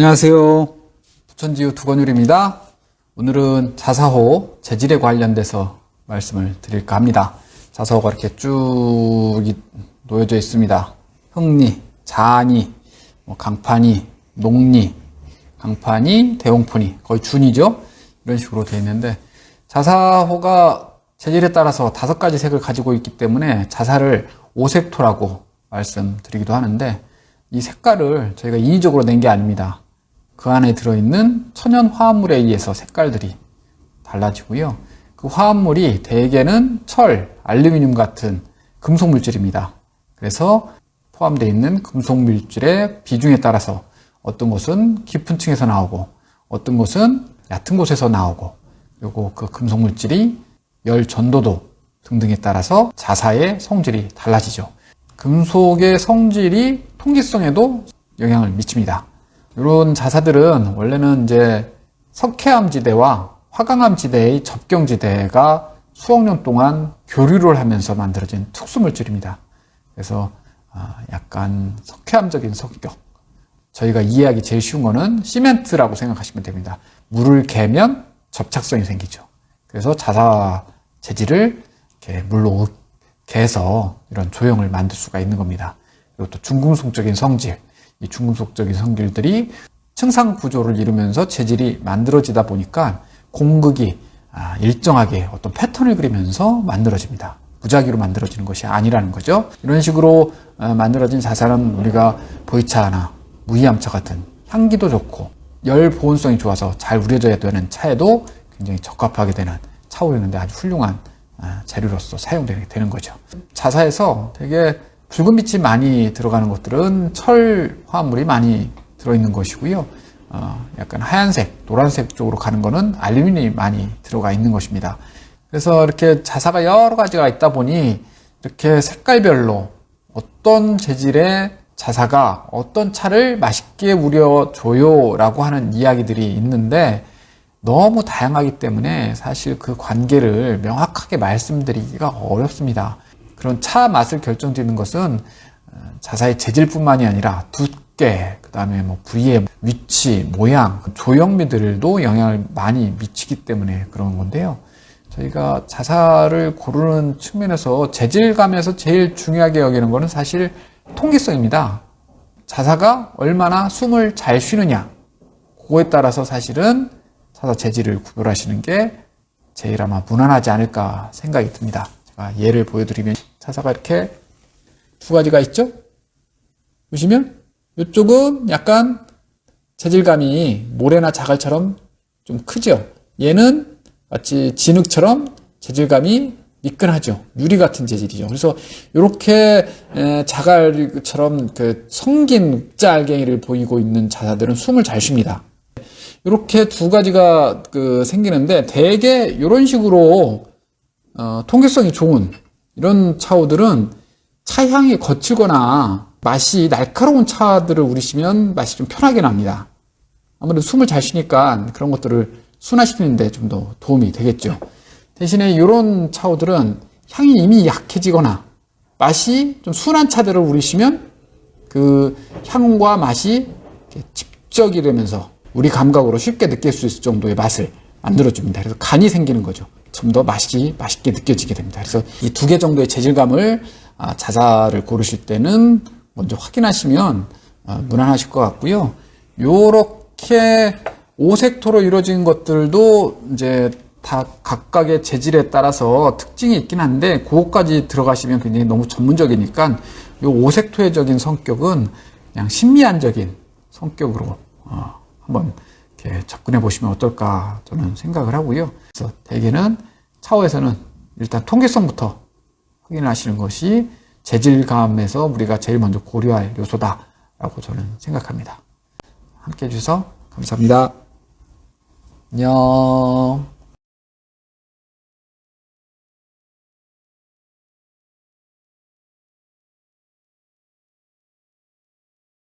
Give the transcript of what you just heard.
안녕하세요. 부천지우 두건율입니다. 오늘은 자사호 재질에 관련돼서 말씀을 드릴까 합니다. 자사호가 이렇게 쭉 이- 놓여져 있습니다. 흑리, 자니, 뭐 강판이, 녹리, 강판이, 대홍폰이 거의 준이죠. 이런 식으로 되어 있는데 자사호가 재질에 따라서 다섯 가지 색을 가지고 있기 때문에 자사를 오색토라고 말씀드리기도 하는데 이 색깔을 저희가 인위적으로 낸 게 아닙니다. 그 안에 들어있는 천연 화합물에 의해서 색깔들이 달라지고요. 그 화합물이 대개는 철, 알루미늄 같은 금속 물질입니다. 그래서 포함되어 있는 금속 물질의 비중에 따라서 어떤 곳은 깊은 층에서 나오고 어떤 곳은 얕은 곳에서 나오고 그리고 그 금속 물질이 열 전도도 등등에 따라서 자사의 성질이 달라지죠. 금속의 성질이 통기성에도 영향을 미칩니다. 이런 자사들은 원래는 이제 석회암 지대와 화강암 지대의 접경 지대가 수억 년 동안 교류를 하면서 만들어진 특수 물질입니다. 그래서 아, 약간 석회암적인 성격. 저희가 이해하기 제일 쉬운 거는 시멘트라고 생각하시면 됩니다. 물을 개면 접착성이 생기죠. 그래서 자사 재질을 이렇게 물로 개서 이런 조형을 만들 수가 있는 겁니다. 그리고 또 중금속적인 성질, 이 중금속적인 성질들이 층상 구조를 이루면서 재질이 만들어지다 보니까 공극이 아, 일정하게 어떤 패턴을 그리면서 만들어집니다. 무작위로 만들어지는 것이 아니라는 거죠. 이런 식으로 어, 만들어진 자살은 우리가 보이차나 무이암차 같은 향기도 좋고 열 보온성이 좋아서 잘 우려져야 되는 차에도 굉장히 적합하게 되는 차 우리는데 아주 훌륭한 아, 재료로서 사용되게 되는 거죠. 자사에서 되게 붉은 빛이 많이 들어가는 것들은 철 화합물이 많이 들어있는 것이고요. 어, 약간 하얀색, 노란색 쪽으로 가는 거는 알루미늄이 많이 들어가 있는 것입니다. 그래서 이렇게 자사가 여러 가지가 있다 보니 이렇게 색깔별로 어떤 재질의 자사가 어떤 차를 맛있게 우려줘요 라고 하는 이야기들이 있는데 너무 다양하기 때문에 사실 그 관계를 명확하게 말씀드리기가 어렵습니다. 그런 차 맛을 결정짓는 것은 어, 자사의 재질뿐만이 아니라 두께, 그 다음에 뭐 부위의 위치, 모양, 조형미들도 영향을 많이 미치기 때문에 그런 건데요. 저희가 자사를 고르는 측면에서 재질감에서 제일 중요하게 여기는 것은 사실 통기성입니다. 자사가 얼마나 숨을 잘 쉬느냐, 그거에 따라서 사실은 자사 재질을 구별하시는 게 제일 아마 무난하지 않을까 생각이 듭니다. 제가 예를 보여드리면 자사가 이렇게 두 가지가 있죠? 보시면 이쪽은 약간 재질감이 모래나 자갈처럼 좀 크죠? 얘는 마치 진흙처럼 재질감이 미끈하죠. 유리 같은 재질이죠. 그래서 이렇게 자갈처럼 그 성긴 자 알갱이를 보이고 있는 자사들은 숨을 잘 쉽니다. 이렇게 두 가지가 그 생기는데 대개 이런 식으로 어, 통기성이 좋은 이런 차우들은 차 향이 거칠거나 맛이 날카로운 차들을 우리시면 맛이 좀 편하게 납니다. 아무래도 숨을 잘 쉬니까 그런 것들을 순화시키는데 좀 더 도움이 되겠죠. 대신에 이런 차우들은 향이 이미 약해지거나 맛이 좀 순한 차들을 우리시면 그 향과 맛이 집적이 되면서 우리 감각으로 쉽게 느낄 수 있을 정도의 맛을 만들어줍니다. 그래서 간이 생기는 거죠. 좀 더 맛이 맛있게 느껴지게 됩니다. 그래서 이 두 개 정도의 재질감을 아, 자사를 고르실 때는 먼저 확인하시면 아, 무난하실 것 같고요. 요렇게 오색토로 이루어진 것들도 이제 다 각각의 재질에 따라서 특징이 있긴 한데 그것까지 들어가시면 굉장히 너무 전문적이니까 요 오색토의적인 성격은 그냥 신미안적인 성격으로 어, 한번 이렇게 접근해 보시면 어떨까 저는 생각을 하고요. 그래서 대개는 차후에서는 일단 통계성부터 확인하시는 것이 재질감에서 우리가 제일 먼저 고려할 요소다라고 저는 생각합니다. 함께 해주셔서 감사합니다. 안녕.